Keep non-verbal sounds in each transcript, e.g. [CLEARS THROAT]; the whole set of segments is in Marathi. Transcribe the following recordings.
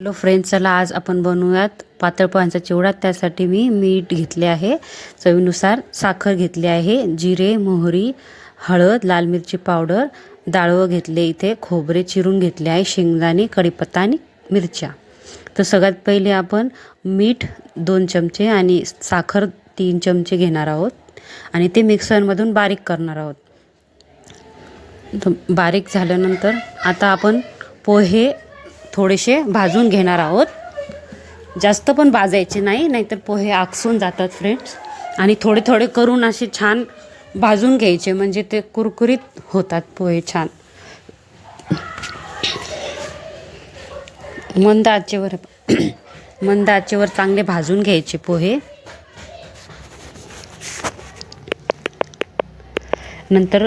हॅलो फ्रेंड्स चला आज आपण बनवूयात पातळ पोह्यांचा चिवडा. त्यासाठी मी मीठ घेतले आहे. चवीनुसार साखर घेतली आहे जिरे मोहरी हळद लाल मिरची पावडर डाळवं घेतले इथे खोबरे चिरून घेतले आहे शेंगदाणे कढीपत्ता आणि मिरच्या. तर सगळ्यात पहिले आपण मीठ दोन चमचे आणि साखर तीन चमचे घेणार आहोत आणि ते मिक्सरमधून बारीक करणार आहोत. तर बारीक झाल्यानंतर आता आपण पोहे थोडेसे भाजून घेणार आहोत. जास्त पण भाजायचे नाही नाहीतर पोहे आकसून जातात फ्रेंड्स आणि थोडे थोडे करून असे छान भाजून घ्यायचे म्हणजे ते कुरकुरीत होतात पोहे छान. मंद आचेवर [CLEARS THROAT] मंद आचेवर चांगले भाजून घ्यायचे पोहे. नंतर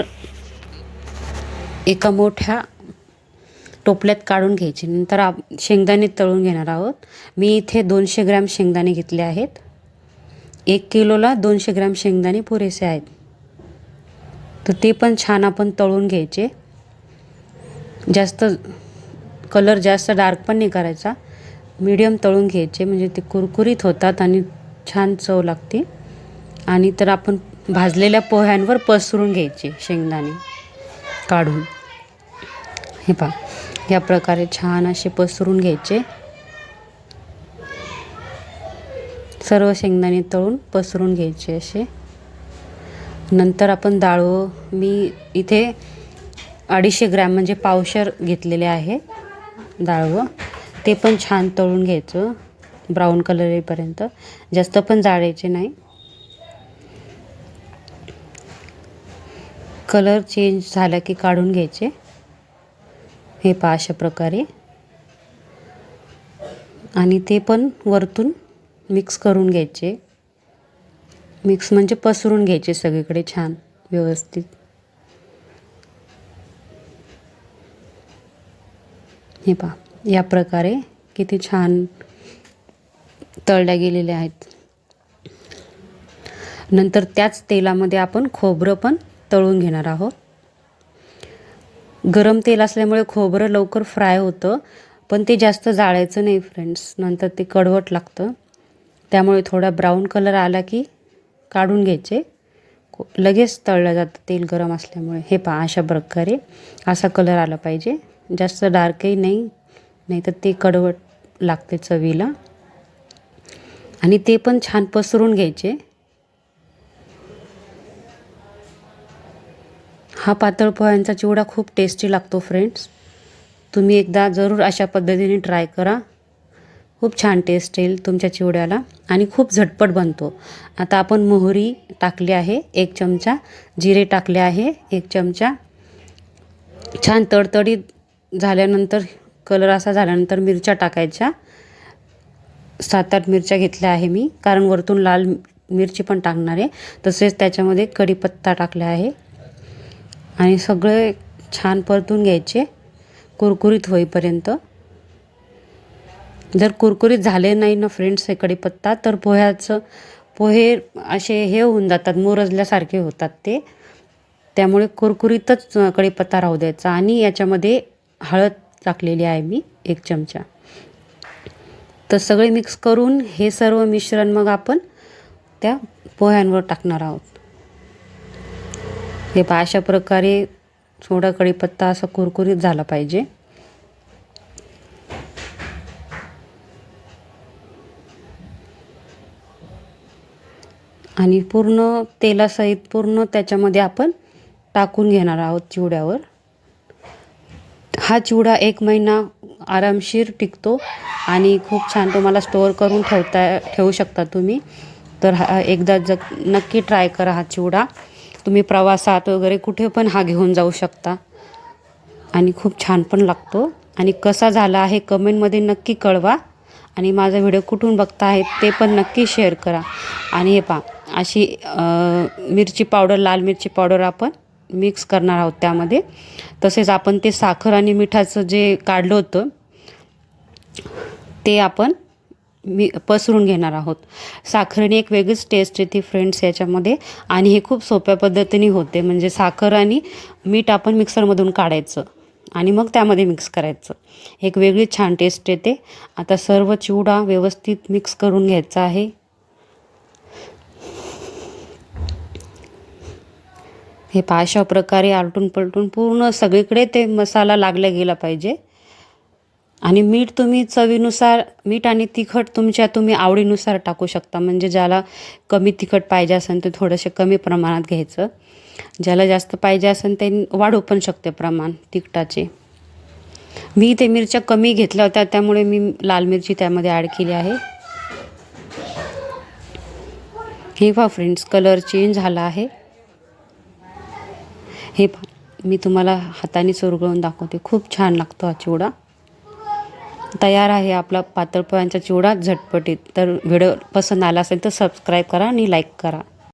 एका मोठ्या टोपल्यात काढून घ्यायचे. नंतर आप शेंगदाणे तळून घेणार आहोत. मी इथे दोनशे ग्रॅम शेंगदाणे घेतले आहेत. एक किलोला दोनशे ग्रॅम शेंगदाणे पुरेसे आहेत. तर ते पण छान आपण तळून घ्यायचे. जास्त कलर जास्त डार्क पण नाही करायचा. मीडियम तळून घ्यायचे. म्हणजे ते कुरकुरीत होतात आणि छान चव लागते. आणि तर आपण भाजलेल्या पोह्यांवर पसरून घ्यायचे शेंगदाणे काढून. हे पहा. या प्रकारे छान असे पसरून घ्यायचे. सर्व शेंगदाणे तळून पसरून घ्यायचे असे. नंतर आपण डाळवं मी इथे अडीचशे ग्रॅम म्हणजे पावशर घेतलेले आहे डाळवं ते पण छान तळून घ्यायचं ब्राऊन कलर येईपर्यंत. जास्त पण जाळायचे नाही. कलर चेंज झाला की काढून घ्यायचे. हे पहा अशा प्रकारे. आणि ते पण वरतून मिक्स करून घ्यायचे. मिक्स म्हणजे पसरून घ्यायचे सगळीकडे छान व्यवस्थित. हे पहा या प्रकारे किती छान तळल्या गेलेल्या आहेत. नंतर त्याच तेलामध्ये आपण खोबरं पण तळून घेणार आहोत. गरम तेल असल्यामुळे खोबरं लवकर फ्राय होतं पण ते जास्त जाळायचं नाही फ्रेंड्स नंतर ते कडवट लागतं. त्यामुळे थोडा ब्राऊन कलर आला की काढून घ्यायचे. लगेच तळलं जातं तेल गरम असल्यामुळे. हे पहा अशा प्रकारे असा कलर आला पाहिजे. जास्त डार्कही नाही नाही तर ते कडवट लागते चवीला. आणि ते पण छान पसरून घ्यायचे. हा पातळ पोह्यांचा चिवडा खूप टेस्टी लागतो फ्रेंड्स तुम्ही एकदा जरूर अशा पद्धतीने ट्राय करा. खूप छान टेस्ट येईल तुमच्या चिवड्याला आणि खूप झटपट बनतो. आता आपण मोहरी टाकली आहे एक चमचा. जिरे टाकले आहे एक चमचा. छान तडतडीत झाल्यानंतर कलर असा झाल्यानंतर मिरच्या टाकायच्या. सात आठ मिरच्या घेतल्या आहे मी कारण वरतून लाल मिरची पण टाकणार आहे. तसेच त्याच्यामध्ये कढीपत्ता टाकला आहे. आणि सगळे छान परतून घ्यायचे कुरकुरीत होईपर्यंत. जर कुरकुरीत झाले नाही ना फ्रेंड्स हे कढीपत्ता तर पोह्याचं पोहे असे हे होऊन जातात मोरजल्यासारखे होतात ते. त्यामुळे कुरकुरीतच कढीपत्ता राहू द्यायचा. आणि याच्यामध्ये हळद टाकलेली आहे मी एक चमचा. तर सगळे मिक्स करून हे सर्व मिश्रण मग आपण त्या पोह्यांवर टाकणार आहोत. हे पहा अशा प्रकारे थोडा कढीपत्ता असा कुरकुरीत झाला पाहिजे. आणि पूर्ण तेलासहित पूर्ण त्याच्यामध्ये आपण टाकून घेणार आहोत चिवड्यावर. हा चिवडा एक महिना आरामशीर टिकतो आणि खूप छान तुम्हाला स्टोअर करून ठेवता ठेवू शकता तुम्ही. तर हा एकदा जग नक्की ट्राय करा हा चिवडा. तुम्ही प्रवासात वगैरे कुठे पण हा घेऊन जाऊ शकता. आणि खूप छान पण लागतो. आणि कसा झाला आहे कमेंटमध्ये नक्की कळवा. आणि माझा व्हिडिओ कुठून बघता आहेत ते पण नक्की शेअर करा. आणि हे पहा अशी मिरची पावडर लाल मिरची पावडर आपण मिक्स करणार आहोत त्यामध्ये. तसेच आपण ते साखर आणि मिठाचं जे काढलं होतं ते आपण मी पसरून घेणार आहोत. साखरेने एक वेगळीच टेस्ट येते फ्रेंड्स याच्यामध्ये. आणि हे खूप सोप्या पद्धतीने होते. म्हणजे साखर आणि मीठ आपण मिक्सरमधून काढायचं. आणि मग त्यामध्ये मिक्स करायचं. एक वेगळी छान टेस्ट येते. आता सर्व चिवडा व्यवस्थित मिक्स करून घ्यायचा आहे. हे पहा अशा प्रकारे आलटून पलटून पूर्ण सगळीकडे ते मसाला लागला गेला पाहिजे. आणि मीठ तुम्ही चवीनुसार मीठ आणि तिखट तुमच्या तुम्ही आवडीनुसार टाकू शकता. म्हणजे ज्याला कमी तिखट पाहिजे असेल ते थोडंसे कमी प्रमाणात घ्यायचं. ज्याला जास्त पाहिजे असेल ते वाढू पण शकते प्रमाण तिखटाचे. मी ते मिरच्या कमी घेतल्या होत्या त्यामुळे मी लाल मिरची त्यामध्ये ॲड केली आहे. हे पहा फ्रेंड्स कलर चेंज झाला आहे. हे पहा मी तुम्हाला हाताने चुरगळून दाखवते. खूप छान लागतो हा चिवडा. तयार आहे आपला पातळ पोह्यांचा चिवडा झटपटीत. तर व्हिडिओ पसंत आला असेल तर सबस्क्राईब करा आणि लाईक करा.